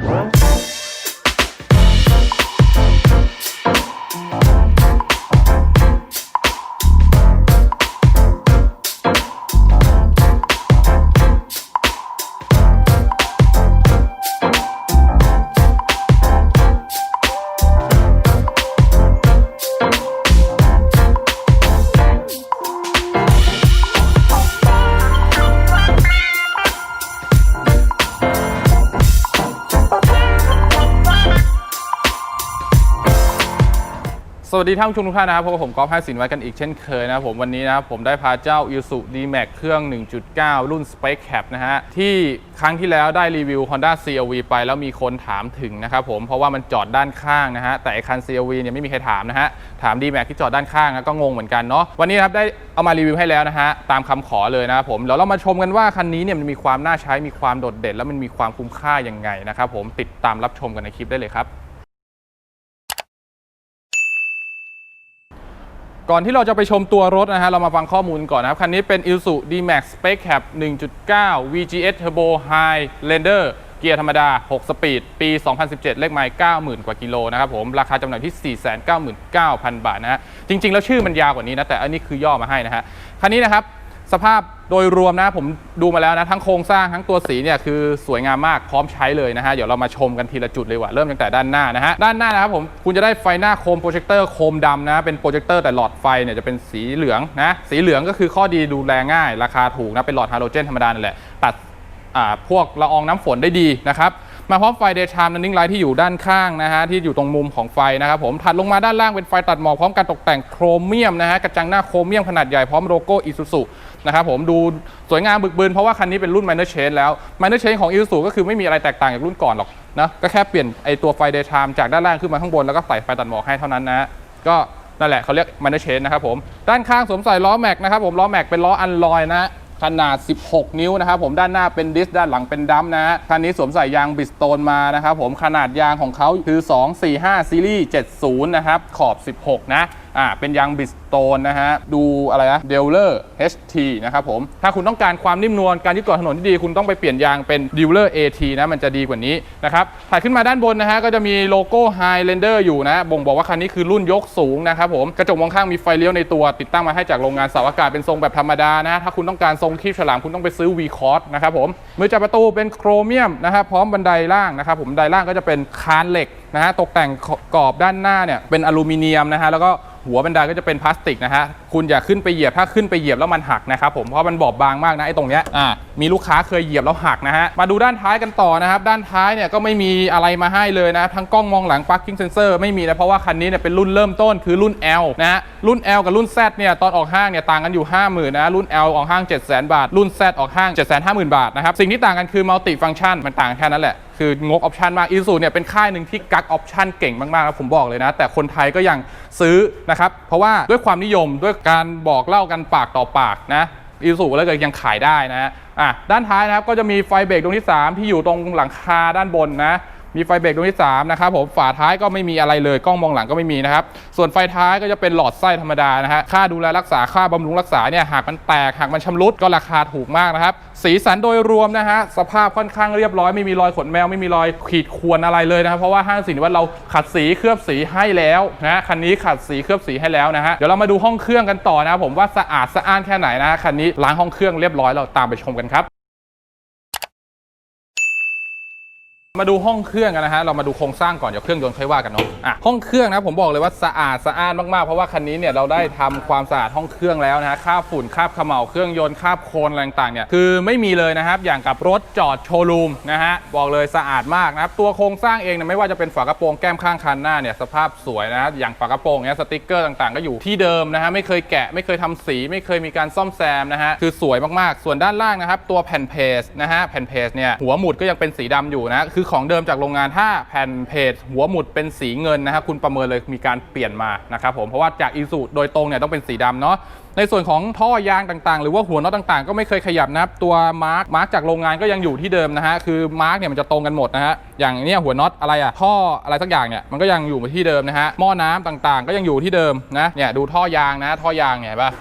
Huh? สวัสดีท่านผู้ชมทุกท่านนะครับพบกับผมกอล์ฟห้าสินไว้กันอีกเช่นเคยนะครับผมวันนี้นะครับผมได้พาเจ้า i s u d m a x เครื่อง 1.9 รุ่น Space Cap นะฮะ ที่ครั้งที่แล้วได้รีวิว Honda CRV ไปแล้วมีคนถามถึงนะครับผมเพราะว่ามันจอดด้านข้างนะฮะ แต่คัน CRV เนี่ยไม่มีใครถามนะฮะ ถาม d m a x ที่จอดด้านข้างนะก็งงเหมือนกันเนาะวันนี้นะครับได้เอามารีวิวให้แล้วนะฮะ ตามคำขอเลยนะครับผมเดี๋ยวเรามาชมกันว่าคันนี้เนี่ยมันมีความน่าใช้มีความโดดเด่น แล้วมันมีความคุ้มค่ายังไงนะครับผมติดตามรับชมกันในคลิปได้เลยครับ ก่อนที่เราจะไปชมตัวรถนะฮะ เรามาฟังข้อมูลก่อนนะครับ คันนี้เป็น i s u D-Max Spec Cab 1.9 VGS Turbo High Lander เกียร์ธรรมดา 6 สปีด ปี 2017 เลขไมล์90,000 กว่ากิโลนะครับผม ราคาจำหน่ายที่ 499,000 บาทนะฮะ จริง ๆ แล้วชื่อมันยาวกว่านี้นะ แต่อันนี้คือย่อมาให้นะฮะ คันนี้นะครับ สภาพโดยรวมนะผมดูมาแล้วนะ ทั้งโครงสร้างทั้งตัวสีเนี่ยคือสวยงามมากพร้อมใช้เลยนะฮะ เดี๋ยวเรามาชมกันทีละจุดเลยว่ะเริ่มตั้งแต่ด้านหน้านะฮะ ด้านหน้านะครับผมคุณจะได้ไฟหน้าโคมโปรเจคเตอร์โคมดำนะ เป็นโปรเจคเตอร์แต่หลอดไฟเนี่ยจะเป็นสีเหลืองนะ สีเหลืองก็คือข้อดีดูแลง่าย ราคาถูกนะเป็นหลอดฮาโลเจนธรรมดานั่นแหละตัดพวกละอองน้ำฝนได้ดีนะครับ มาพร้อมไฟเดย์ i m นันนิ่งไลท์ที่อยู่ด้านข้างนะฮะที่อยู่ตรงมุมของไฟนะครับผมถัดลงมาด้านล่างเป็นไฟตัดหมอกพร้อมการตกแต่งโครเมียมนะฮะกระจังหน้าโครเมียมขนาดใหญ่พร้อมโลโก้อิซูซุนะครับผมดูสวยงามบึกบืนเพราะว่าคันนี้เป็นรุ่น Minor Change แล้ว Minor Change ของ Isuzu ก็คือไม่มีอะไรแตกต่างจากรุ่นก่อนหรอกนะก็แค่เปลี่ยนไอตัวไฟเดย์ i m จากด้านล่างขึ้นมาข้างบนแล้วก็ใส่ไฟตัดหมอกให้เท่านั้นนะก็นั่นแหละเขาเรียก Minor Change นะครับผม ด้านข้างสวมใส่ล้อแม็กนะครับผมล้อแม็กเป็นล้ออันลอยนะ ขนาด 16 นิ้วนะครับผมด้านหน้าเป็นดิสด้านหลังเป็นดัมนะฮะคันนี้สวมใส่ยางบิสโตนมานะครับผมขนาดยางของเขาคือ 245ซีรีส์70 นะครับขอบ 16 นะ อ่าเป็นยางบิสโตนนะฮะ ดูอะไรนะเดลเลอร์ HT นะครับผม ถ้าคุณต้องการความนิ่มนวลการยึดเกาะถนนที่ดี คุณต้องไปเปลี่ยนยางเป็น d e a l e r AT นะมันจะดีกว่านี้นะครับถัดขึ้นมาด้านบนนะฮะ ก็จะมีโลโก้ Highlander อยู่นะ บ่งบอกว่าคันนี้คือรุ่นยกสูงนะครับผม กระจกมองข้างมีไฟเลี้ยวในตัวติดตั้งมาให้จากโรงงานเสาอากาศเป็นทรงแบบธรรมดานะถ้าคุณต้องการทรงคีบฉลามคุณต้องไปซื้อ V c o r d นะครับผมมือจับประตูเป็นโครเมียมนะครับพร้อมบันไดล่างนะครับผมบันไดล่างก็จะเป็นคานเหล็ก นะฮะตกแต่งกรอบด้านหน้าเนี่ยเป็นอลูมิเนียมนะฮะแล้วก็หัวบันไดก็จะเป็นพลาสติกนะฮะ คุณอย่าขึ้นไปเหยียบ ถ้าขึ้นไปเหยียบแล้วมันหักนะครับผม เพราะมันบอบบางมากนะไอ้ตรงเนี้ย อ่า มีลูกค้าเคยเหยียบแล้วหักนะฮะ มาดูด้านท้ายกันต่อนะครับ ด้านท้ายเนี่ยก็ไม่มีอะไรมาให้เลยนะ ทั้งกล้องมองหลัง parking sensor ไม่มีนะ เพราะว่าคันนี้เนี่ยเป็นรุ่นเริ่มต้นคือรุ่น L นะฮะ รุ่น L กับรุ่น Z เนี่ยตอนออกห้างเนี่ยต่างกันอยู่ 50,000นะรุ่น L ออกห้าง700,000 บาท รุ่น Z ออกห้าง750,000 บาทนะครับ สิ่งที่ต่างกันคือ multi function มันต่างแค่นั้นแหละ คืองกออปชันมากอีซูเนี่ยเป็นค่ายหนึ่งที่กักออปชันเก่งมากๆนะผมบอกเลยนะ แต่คนไทยก็ยังซื้อนะครับ เพราะว่าด้วยความนิยมด้วยการบอกเล่ากันปากต่อปากนะอีซูแล้วก็ยังขายได้นะอะด้านท้ายนะครับก็จะมีไฟเบรกดวงที่ 3 ที่อยู่ตรงหลังคาด้านบนนะ มีไฟเบรกดวงที่3นะครับผมฝาท้ายก็ไม่มีอะไรเลยกล้องมองหลังก็ไม่มีนะครับส่วนไฟท้ายก็จะเป็นหลอดไส้ธรรมดานะฮะค่าดูแลรักษาค่าบำรุงรักษาเนี่ยหากมันแตกหากมันชำรุดก็ราคาถูกมากนะครับสีสันโดยรวมนะฮะสภาพค่อนข้างเรียบร้อยไม่มีรอยขนแมวไม่มีรอยขีดข่วนอะไรเลยนะครับเพราะว่าห้างสินวัตเราขัดสีเคลือบสีให้แล้วนะคันนี้ขัดสีเคลือบสีให้แล้วนะฮะเดี๋ยวเรามาดูห้องเครื่องกันต่อนะครับผมว่าสะอาดสะอ้านแค่ไหนนะคันนี้ล้างห้องเครื่องเรียบร้อยเราตามไปชมกันครับ มาดูห้องเครื่องกันนะฮะ เรามาดูโครงสร้างก่อน เดี๋ยวเครื่องยนต์ค่อยว่ากันเนาะอะห้องเครื่องนะผมบอกเลยว่าสะอาดสะอานมากๆ เพราะว่าคันนี้เนี่ยเราได้ทำความสะอาดห้องเครื่องแล้วนะฮะคราบฝุ่นคราบเขม่าเครื่องยนต์คราบโคลนอะไรต่างๆเนี่ยคือไม่มีเลยนะครับ อย่างกับรถจอดโชว์รูมนะฮะบอกเลยสะอาดมากนะครับตัวโครงสร้างเองเนี่ยไม่ว่าจะเป็นฝากระโปรงแก้มข้างคันหน้าเนี่ยสภาพสวยนะอย่างฝากระโปรงเนี่ยสติกเกอร์ต่างๆ ก็อยู่ที่เดิมนะฮะไม่เคยแกะไม่เคยทำสี ไม่เคยมีการซ่อมแซมนะฮะคือสวยมากๆ ส่วนด้านล่างนะครับตัวแผ่นเพจนะฮะแผ่นเพจเนี่ยหัวหมุดก็ยังเป็นสีดำอยู่นะคือของเดิมจากโรงงานถ้าแผ่นเพจหัวหมุดเป็นสีเงินนะครับคุณประเมินเลยมีการเปลี่ยนมานะครับผมเพราะว่าจากอีซูโดยตรงเนี่ยต้องเป็นสีดำเนาะในส่วนของท่อยางต่างๆ หรือว่าหัวน็อตต่างๆ ก็ไม่เคยขยับนะครับตัวมาร์กมาร์กจากโรงงานก็ยังอยู่ที่เดิมนะฮะคือมาร์กเนี่ยมันจะตรงกันหมดนะฮะอย่างเนี้ยหัวน็อตอะไรอะท่ออะไรสักอย่างเนี่ยมันก็ยังอยู่ที่เดิมนะฮะหม้อน้ำต่างๆ ก็ยังอยู่ที่เดิมนะเนี่ยดูท่อยางนะท่อยางเนี่ยเห็นปะ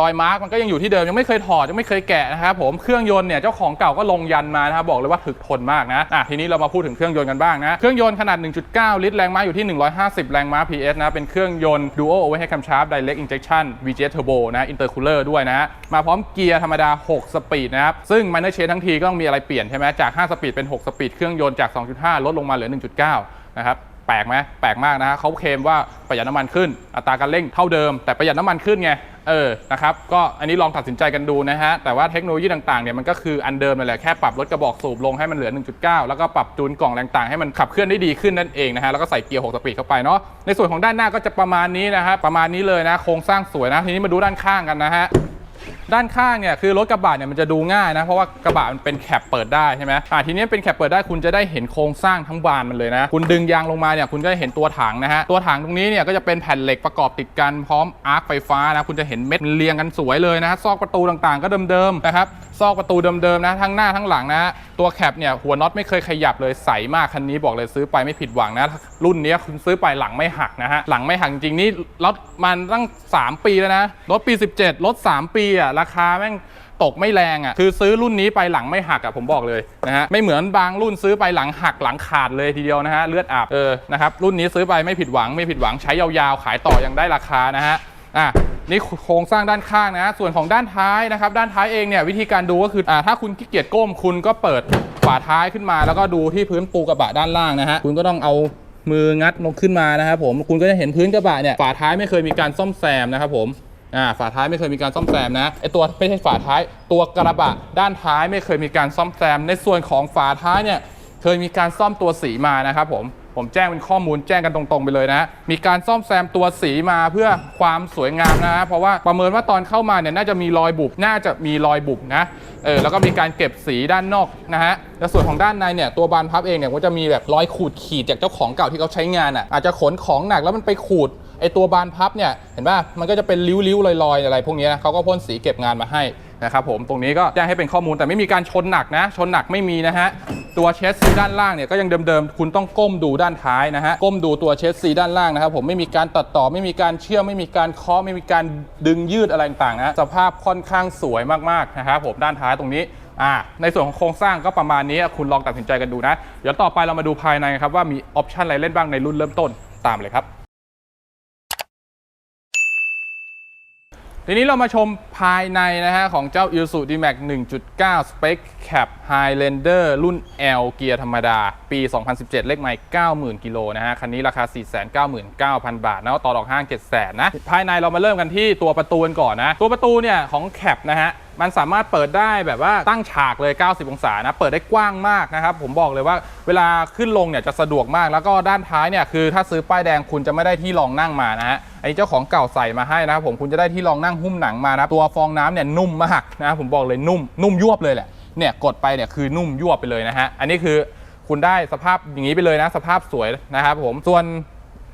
รอยมาร์กมันก็ยังอยู่ที่เดิมยังไม่เคยถอดยังไม่เคยแกะนะครับผมเครื่องยนต์เนี่ยเจ้าของเก่าก็ลงยันมานะครับบอกเลยว่าถึกทนมากนะอะทีนี้เรามาพูดถึงเครื่องยนต์กันบ้างนะเครื่องยนต์ขนาด 1.9 ลิตรแรงม้าอยู่ที่ 150 แรงม้า PS นะเป็นเครื่องยนต์ Dual Overhead Camshaft Direct Injection VGS Turbo นะ Intercooler ด้วยนะมาพร้อมเกียร์ธรรมดา 6 สปีดนะครับซึ่ง Minor Change ทั้งทีก็ต้องมีอะไรเปลี่ยนใช่ไหมจาก 5 สปีดเป็น 6 สปีดเครื่องยนต์จาก 2.5 ลดลงมาเหลือ 1.9 นะครับแปลกไหมแปลกมากนะฮะเขาเคลมว่าประหยัดน้ำมันขึ้น อัตราการเร่งเท่าเดิม แต่ประหยัดน้ำมันขึ้นไง เออนะครับก็อันนี้ลองตัดสินใจกันดูนะฮะ แต่ว่าเทคโนโลยีต่างๆเนี่ยมันก็คืออันเดิมนั่นแหละแค่ปรับลดกระบอกสูบลงให้มันเหลือ 1.9 แล้วก็ปรับจูนกล่องแรงต่างให้มันขับเคลื่อนได้ดีขึ้นนั่นเองนะฮะแล้วก็ใส่เกียร์ 6 สปีดเข้าไปเนาะในส่วนของด้านหน้าก็จะประมาณนี้นะฮะประมาณนี้เลยนะโครงสร้างสวยนะทีนี้มาดูด้านข้างกันนะฮะ ด้านข้างเนี่ยคือรถกระบะเนี่ยมันจะดูง่ายนะ เพราะว่ากระบะมันเป็นแคปเปิดได้ใช่ไหมอ่าทีนี้เป็นแคปเปิดได้คุณจะได้เห็นโครงสร้างทั้งบานมันเลยนะ คุณดึงยางลงมาเนี่ยคุณก็จะเห็นตัวถังนะฮะตัวถังตรงนี้เนี่ยก็จะเป็นแผ่นเหล็กประกอบติดกันพร้อมอาร์คไฟฟ้านะคุณจะเห็นเม็ดเรียงกันสวยเลยนะฮะซอกประตูต่างๆ ก็เดิมๆนะครับซอกประตูเดิมๆนะทั้งหน้าทั้งหลังนะตัวแคปเนี่ยหัวน็อตไม่เคยขยับเลยใสมากคันนี้บอกเลยซื้อไปไม่ผิดหวังนะรุ่นนี้คุณซื้อไปหลังไม่หักนะฮะหลังไม่หักจริงๆนี่รถมันตั้ง 3 ปีแล้วนะรถปี 17รถ3 ปีอะราคาแม่งตกไม่แรงอะคือซื้อรุ่นนี้ไปหลังไม่หักอะผมบอกเลยนะฮะไม่เหมือนบางรุ่นซื้อไปหลังหักหลังขาดเลยทีเดียวนะฮะเลือดอาบเออนะครับรุ่นนี้ซื้อไปไม่ผิดหวังไม่ผิดหวังใช้ยาวๆ ขายต่อยังได้ราคานะฮะอะนี่โครงสร้างด้านข้างนะ ส่วนของด้านท้ายนะครับ ด้านท้ายเองเนี่ยวิธีการดูก็คืออ่าถ้าคุณขี้เกียจก้มคุณก็เปิดฝาท้ายขึ้นมา แล้วก็ดูที่พื้นปูกระบะด้านล่างนะฮะคุณก็ต้องเอามืองัดลงขึ้นมานะครับผมคุณก็จะเห็นพื้นกระบะเนี่ยฝาท้ายไม่เคยมีการซ่อมแซมนะครับผม อ่าฝาท้ายไม่เคยมีการซ่อมแซมนะไอตัวไม่ใช่ฝาท้าย ตัวกระบะด้านท้ายไม่เคยมีการซ่อมแซม ในส่วนของฝาท้ายเนี่ยเคยมีการซ่อมตัวสีมานะครับผมผมแจ้งเป็นข้อมูลแจ้งกันตรงๆไปเลยนะ มีการซ่อมแซมตัวสีมาเพื่อความสวยงามนะ เพราะว่าประเมินว่าตอนเข้ามาเนี่ยน่าจะมีรอยบุบ น่าจะมีรอยบุบนะ เออ แล้วก็มีการเก็บสีด้านนอกนะฮะ แล้วส่วนของด้านในเนี่ยตัวบานพับเองเนี่ยก็จะมีแบบรอยขูดขีดจากเจ้าของเก่าที่เขาใช้งานอะ อาจจะขนของหนักแล้วมันไปขูด ไอตัวบานพับเนี่ยเห็นป่ะมันก็จะเป็นริ้วๆลอยๆ อะไรพวกนี้นะเขาก็พ่นสีเก็บงานมาให้นะครับผมตรงนี้ก็แจ้งให้เป็นข้อมูลแต่ไม่มีการชนหนักนะ ชนหนักไม่มีนะฮะตัวเชสซีด้านล่างเนี่ยก็ยังเดิมๆ คุณต้องก้มดูด้านท้ายนะฮะก้มดูตัวเชสซีด้านล่างนะครับผมไม่มีการตัดต่อไม่มีการเชื่อมไม่มีการเคาะไม่มีการดึงยืดอะไรต่างๆนะสภาพค่อนข้างสวยมากๆนะครับผมด้านท้ายตรงนี้อ่าในส่วนของโครงสร้างก็ประมาณนี้คุณลองตัดสินใจกันดูนะ เดี๋ยวต่อไปเรามาดูภายในครับว่ามีออปชันอะไรเล่นบ้างในรุ่นเริ่มต้นตามเลยครับ ทีนี้เรามาชมภายในนะฮะของเจ้า i s u D-Max 1.9 Spec Cap Highlander รุ่น L เกียร์ธรรมดา ปี 2017 เลขไมล์90,000 กิโลนะฮะ คันนี้ราคา 499,000 บาทนะต่อดอกห้าง700,000 นะ ภายในเรามาเริ่มกันที่ตัวประตูกันก่อนนะ ตัวประตูเนี่ยของ Cap นะฮะ มันสามารถเปิดได้แบบว่าตั้งฉากเลย 90 องศานะ เปิดได้กว้างมากนะครับ ผมบอกเลยว่าเวลาขึ้นลงเนี่ยจะสะดวกมาก แล้วก็ด้านท้ายเนี่ยคือถ้าซื้อป้ายแดงคุณจะไม่ได้ที่รองนั่งมานะฮะ อันนี้เจ้าของเก่าใส่มาให้นะครับผม คุณจะได้ที่รองนั่งหุ้มหนังมานะ ตัวฟองน้ำเนี่ยนุ่มมากนะ ผมบอกเลยนุ่ม นุ่มยวบเลยแหละ เนี่ยกดไปเนี่ยคือนุ่มยวบไปเลยนะฮะ อันนี้คือคุณได้สภาพอย่างนี้ไปเลยนะ สภาพสวยนะครับผม ส่วน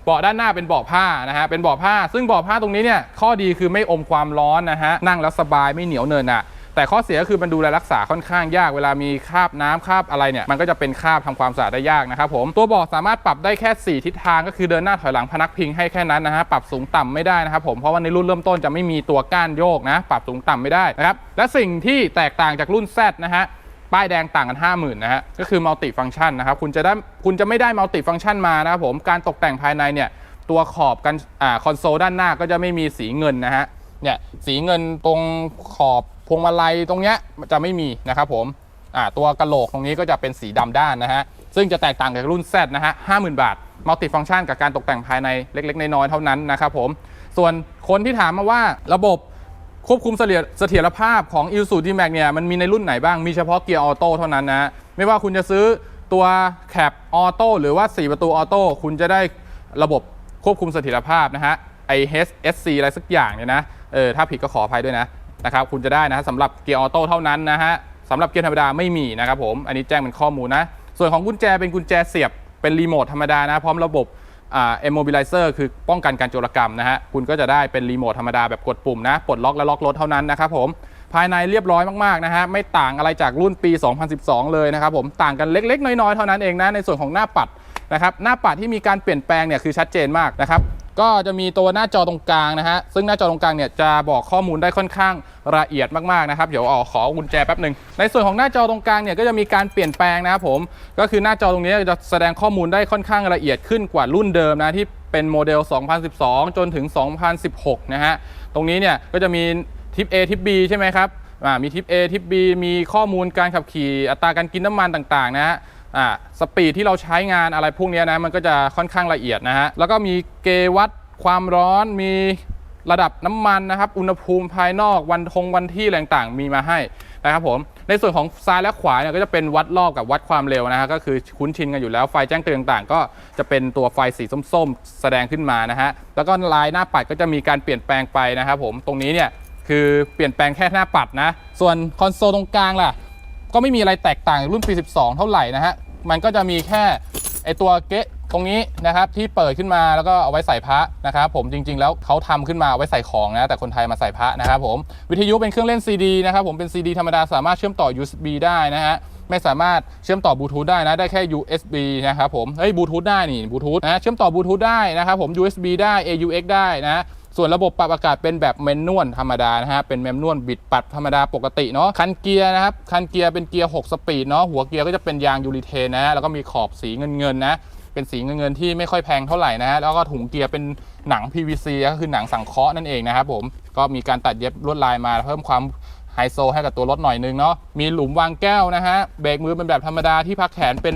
เบาะด้านหน้าเป็นเบาะผ้านะฮะเป็นเบาะผ้า ซึ่งเบาะผ้าตรงนี้เนี่ยข้อดีคือไม่อมความร้อนนะฮะนั่งแล้วสบายไม่เหนียวเนินอะแต่ข้อเสียก็คือมันดูแลรักษาค่อนข้างยากเวลามีคราบน้ำคราบอะไรเนี่ยมันก็จะเป็นคราบทำความสะอาดได้ยากนะครับผมตัวเบาะสามารถปรับได้แค่ 4 ทิศทางก็คือเดินหน้าถอยหลังพนักพิงให้แค่นั้นนะฮะปรับสูงต่ำไม่ได้นะครับผมเพราะว่าในรุ่นเริ่มต้นจะไม่มีตัวก้านโยกนะ ปรับสูงต่ำไม่ได้นะครับและสิ่งที่แตกต่างจากรุ่น Z นะฮะ ป้ายแดงต่างกัน 50,000นะฮะก็คือมัลติฟัง c t ชันนะครับคุณจะได้คุณจะไม่ได้มัลติฟัง c t ชันมานะครับผมการตกแต่งภายในเนี่ยตัวขอบกันอ่าคอนโซลด้านหน้าก็จะไม่มีสีเงินนะฮะเนี่ยสีเงินตรงขอบพวงมาลัยตรงเนี้ยจะไม่มีนะครับผมอ่าตัวกระโหลกตรงนี้ก็จะเป็นสีดำด้านนะฮะซึ่งจะแตกต่างจากรุ่น Z นะฮะ50,000บาทมัลติฟัง c t ชันกับการตกแต่งภายในเล็ก ๆ น้อยๆเท่านั้นนะครับผมส่วนคนที่ถามมาว่าระบบ ควบคุมเสถียรเสถียรภาพของ i l s u D-Max เนี่ยมันมีในรุ่นไหนบ้าง มีเฉพาะเกียร์ออโต้เท่านั้นนะ ไม่ว่าคุณจะซื้อตัวแคปออโต้หรือว่า 4 ประตูออโต้คุณจะได้ระบบควบคุมเสถียรภาพนะฮะไอ HSC อะไรสักอย่างเนี่ยนะเออถ้าผิดก็ขออภัยด้วยนะนะครับคุณจะได้นะสำหรับเกียร์ออโต้เท่านั้นนะฮะสำหรับเกียร์ธรรมดาไม่มีนะครับผมอันนี้แจ้งเป็นข้อมูลนะ ส่วนของกุญแจเป็นกุญแจเสียบเป็นรีโมทธรรมดานะพร้อมระบบ เอ็มโมบิลิเซอร์คือป้องกันการโจรกรรมนะฮะ คุณก็จะได้เป็นรีโมทธรรมดาแบบกดปุ่มนะ ปลดล็อกและล็อกรถเท่านั้นนะครับผม ภายในเรียบร้อยมากๆนะฮะ ไม่ต่างอะไรจากรุ่นปี 2012 เลยนะครับผม ต่างกันเล็กๆ น้อยๆ เท่านั้นเองนะ ในส่วนของหน้าปัดนะครับ หน้าปัดที่มีการเปลี่ยนแปลงเนี่ยคือชัดเจนมากนะครับ ก็จะมีตัวหน้าจอตรงกลางนะฮะ ซึ่งหน้าจอตรงกลางเนี่ยจะบอกข้อมูลได้ค่อนข้างละเอียดมากๆนะครับ เดี๋ยวเอาขอกุญแจแป๊บหนึ่ง ในส่วนของหน้าจอตรงกลางเนี่ยก็จะมีการเปลี่ยนแปลงนะครับผม ก็คือหน้าจอตรงนี้จะแสดงข้อมูลได้ค่อนข้างละเอียดขึ้นกว่ารุ่นเดิมนะที่เป็นโมเดล 2012 จนถึง 2016 นะฮะ ตรงนี้เนี่ยก็จะมีทิป A ทิป B ใช่ไหมครับมีทิป A ทิป B มีข้อมูลการขับขี่อัตราการกินน้ำมันต่างๆ นะฮะ อ่าสปีดที่เราใช้งานอะไรพวกนี้นะมันก็จะค่อนข้างละเอียดนะฮะแล้วก็มีเกวัดความร้อนมีระดับน้ำมันนะครับ อุณหภูมิภายนอกวันทงวันที่อะไรต่างๆ มีมาให้นะครับผมในส่วนของซ้ายและขวาเนี่ยก็จะเป็นวัดรอบกับวัดความเร็วนะฮะก็คือคุ้นชินกันอยู่แล้วไฟแจ้งเตือนต่างๆ ก็จะเป็นตัวไฟสีส้มๆ แสดงขึ้นมานะฮะแล้วก็ลายหน้าปัดก็จะมีการเปลี่ยนแปลงไปนะครับผมตรงนี้เนี่ยคือเปลี่ยนแปลงแค่หน้าปัดนะ ส่วนคอนโซลตรงกลางล่ะ ก็ไม่มีอะไรแตกต่างรุ่นปี 12 เท่าไหร่นะฮะ มันก็จะมีแค่ไอตัวเก๊ะตรงนี้นะครับที่เปิดขึ้นมาแล้วก็เอาไว้ใส่พระนะครับผมจริงๆ แล้วเขาทำขึ้นมาเอาไว้ใส่ของนะแต่คนไทยมาใส่พระนะครับผมวิทยุเป็นเครื่องเล่น CD นะครับผมเป็น CD ธรรมดาสามารถเชื่อมต่อ USB ได้นะฮะไม่สามารถเชื่อมต่อบลูทูธได้นะได้แค่ USB นะครับผมเฮ้ยบลูทูธได้นี่บลูทูธนะเชื่อมต่อบลูทูธได้นะครับผม USB ได้ AUX ได้นะ ส่วนระบบปรับอากาศเป็นแบบแมนนวลธรรมดานะฮะเป็นแมนนวลบิดปัดธรรมดาปกติเนาะคันเกียร์นะครับคันเกียร์เป็นเกียร์ 6 สปีดเนาะหัวเกียร์ก็จะเป็นยางยูริเทนนะแล้วก็มีขอบสีเงินเงินๆนะเป็นสีเงินเงินๆที่ไม่ค่อยแพงเท่าไหร่นะฮะแล้วก็ถุงเกียร์เป็นหนัง PVC ก็คือหนังสังเคราะห์นั่นเองนะครับผมก็มีการตัดเย็บลวดลายมาเพิ่มความไฮโซให้กับตัวรถหน่อยนึงเนาะมีหลุมวางแก้วนะฮะเบรกมือเป็นแบบธรรมดาที่พักแขนเป็น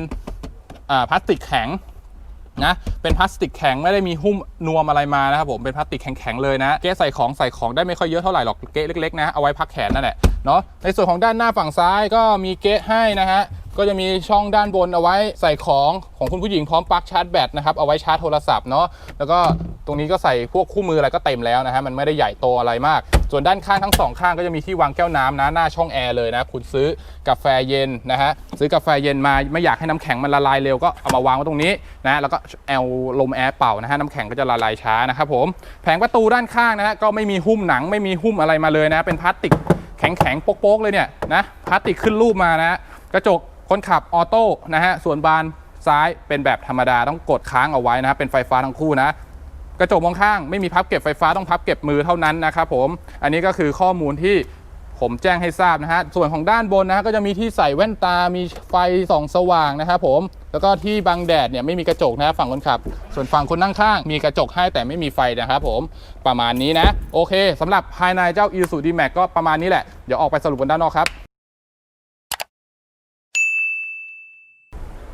อ่าพลาสติกแข็ง นะเป็นพลาสติกแข็งไม่ได้มีหุ้มนวมอะไรมานะครับผมเป็นพลาสติกแข็งๆเลยนะเก๊ใส่ของใส่ของได้ไม่ค่อยเยอะเท่าไหร่หรอกเก๊เล็กๆนะเอาไว้พักแขนนั่นแหละเนาะในส่วนของด้านหน้าฝั่งซ้ายก็มีเก๊ให้นะฮะ ก็จะมีช่องด้านบนเอาไว้ใส่ของของคุณผู้หญิงพร้อมปลั๊กชาร์จแบตนะครับเอาไว้ชาร์จโทรศัพท์เนาะแล้วก็ตรงนี้ก็ใส่พวกคู่มืออะไรก็เต็มแล้วนะฮะมันไม่ได้ใหญ่โตอะไรมาก ส่วนด้านข้างทั้งสองข้างก็จะมีที่วางแก้วน้ำนะหน้าช่องแอร์เลยนะคุณซื้อกาแฟเย็นนะฮะซื้อกาแฟเย็นมาไม่อยากให้น้ำแข็งมันละลายเร็วก็เอามาวางไว้ตรงนี้นะแล้วก็แอลลมแอร์เป่านะฮะน้ำแข็งก็จะละลายช้านะครับผมแผงประตูด้านข้างนะฮะก็ไม่มีหุ้มหนังไม่มีหุ้มอะไรมาเลยนะ เป็นพลาสติกแข็งๆโป๊กๆเลยเนี่ยนะพลาสติกขึ้นรูปมานะกระจก คนขับออโต้นะฮะส่วนบานซ้ายเป็นแบบธรรมดาต้องกดค้างเอาไว้นะฮะเป็นไฟฟ้าทั้งคู่นะกระจกมองข้างไม่มีพับเก็บไฟฟ้าต้องพับเก็บมือเท่านั้นนะครับผมอันนี้ก็คือข้อมูลที่ผมแจ้งให้ทราบนะฮะส่วนของด้านบนนะฮะก็จะมีที่ใส่แว่นตา มีไฟส่องสว่างนะครับผมแล้วก็ที่บังแดดเนี่ยไม่มีกระจกนะฝั่งคนขับ ส่วนฝั่งคนนั่งข้าง มีกระจกให้แต่ไม่มีไฟนะครับผมประมาณนี้นะ โอเคสำหรับภายในเจ้า Isuzu D-Max ก็ประมาณนี้แหละ เดี๋ยวออกไปสรุปกันด้านนอกครับ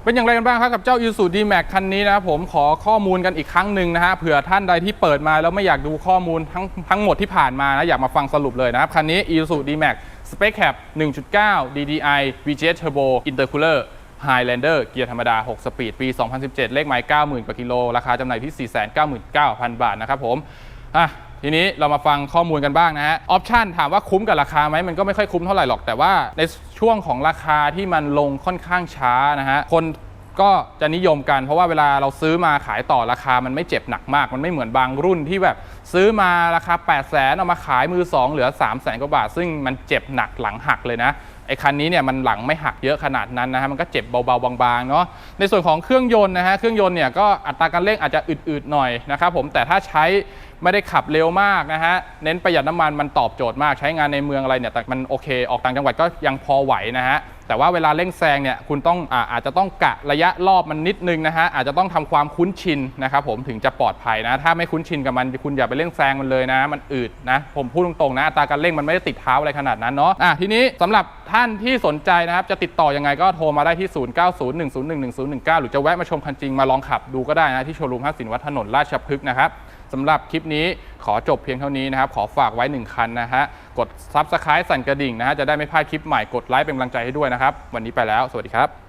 เป็นอย่างไรกันบ้างครับกับเจ้า Isuzu D-Max คันนี้นะครับผมขอข้อมูลกันอีกครั้งหนึ่งนะฮะเผื่อท่านใดที่เปิดมาแล้วไม่อยากดูข้อมูลทั้งทั้งหมดที่ผ่านมานะอยากมาฟังสรุปเลยนะครับ คันนี้ Isuzu D-Max Spec Cap 1.9 DDI VGS Turbo Intercooler Highlander เกียร์ธรรมดา 6 สปีด ปี 2017 เลขไมล์90,000 กว่ากิโล ราคาจำหน่ายที่ 499,000 บาทนะครับผมอะ ทีนี้เรามาฟังข้อมูลกันบ้างนะฮะออปชันถามว่าคุ้มกับราคาไหมมันก็ไม่ค่อยคุ้มเท่าไหร่หรอกแต่ว่าในช่วงของราคาที่มันลงค่อนข้างช้านะฮะคนก็จะนิยมกันเพราะว่าเวลาเราซื้อมาขายต่อราคามันไม่เจ็บหนักมาก มันไม่เหมือนบางรุ่นที่แบบซื้อมาราคา 8 0 0แสนเอามาขายมือ 2 เหลือ 3 0 0แสนกว่าบาท ซึ่งมันเจ็บหนักหลังหักเลยนะไอ้คันนี้เนี่ยมันหลังไม่หักเยอะขนาดนั้นนะฮะมันก็เจ็บเบาๆบางๆเนาะในส่วนของเครื่องยนต์นะฮะเครื่องยนต์เนี่ยก็อัตราการเร่งอาจจะอืดๆหน่อยนะครับผมแต่ถ้าใช้ ไม่ได้ขับเร็วมากนะฮะ เน้นประหยัดน้ำมันมันตอบโจทย์มากใช้งานในเมืองอะไรเนี่ยแต่มันโอเค ออกต่างจังหวัดก็ยังพอไหวนะฮะ แต่ว่าเวลาเร่งแซงเนี่ยคุณต้องอาอาจจะต้องกะระยะรอบมันนิดนึงนะฮะ อาจจะต้องทำความคุ้นชินนะครับผมถึงจะปลอดภัยนะ ถ้าไม่คุ้นชินกับมันคุณอย่าไปเร่งแซงมันเลยนะ มันอืดนะ ผมพูดตรงๆนะอัตราการเร่งมันไม่ได้ติดเท้าอะไรขนาดนั้นเนาะอะทีนี้สำหรับท่านที่สนใจนะครับจะติดต่อยังไงก็โทรมาได้ที่ 0901011019 หรือจะแวะมาชมคันจริงมาลองขับดูก็ได้นะที่โชว์รูมห้าสินวัฒนถนนราชพฤกษ์นะครับ สำหรับคลิปนี้ขอจบเพียงเท่านี้นะครับ ขอฝากไว้ 1 คันนะฮะ กด Subscribe สั่นกระดิ่งนะฮะ จะได้ไม่พลาดคลิปใหม่ กดไลค์เป็นกำลังใจให้ด้วยนะครับ วันนี้ไปแล้ว สวัสดีครับ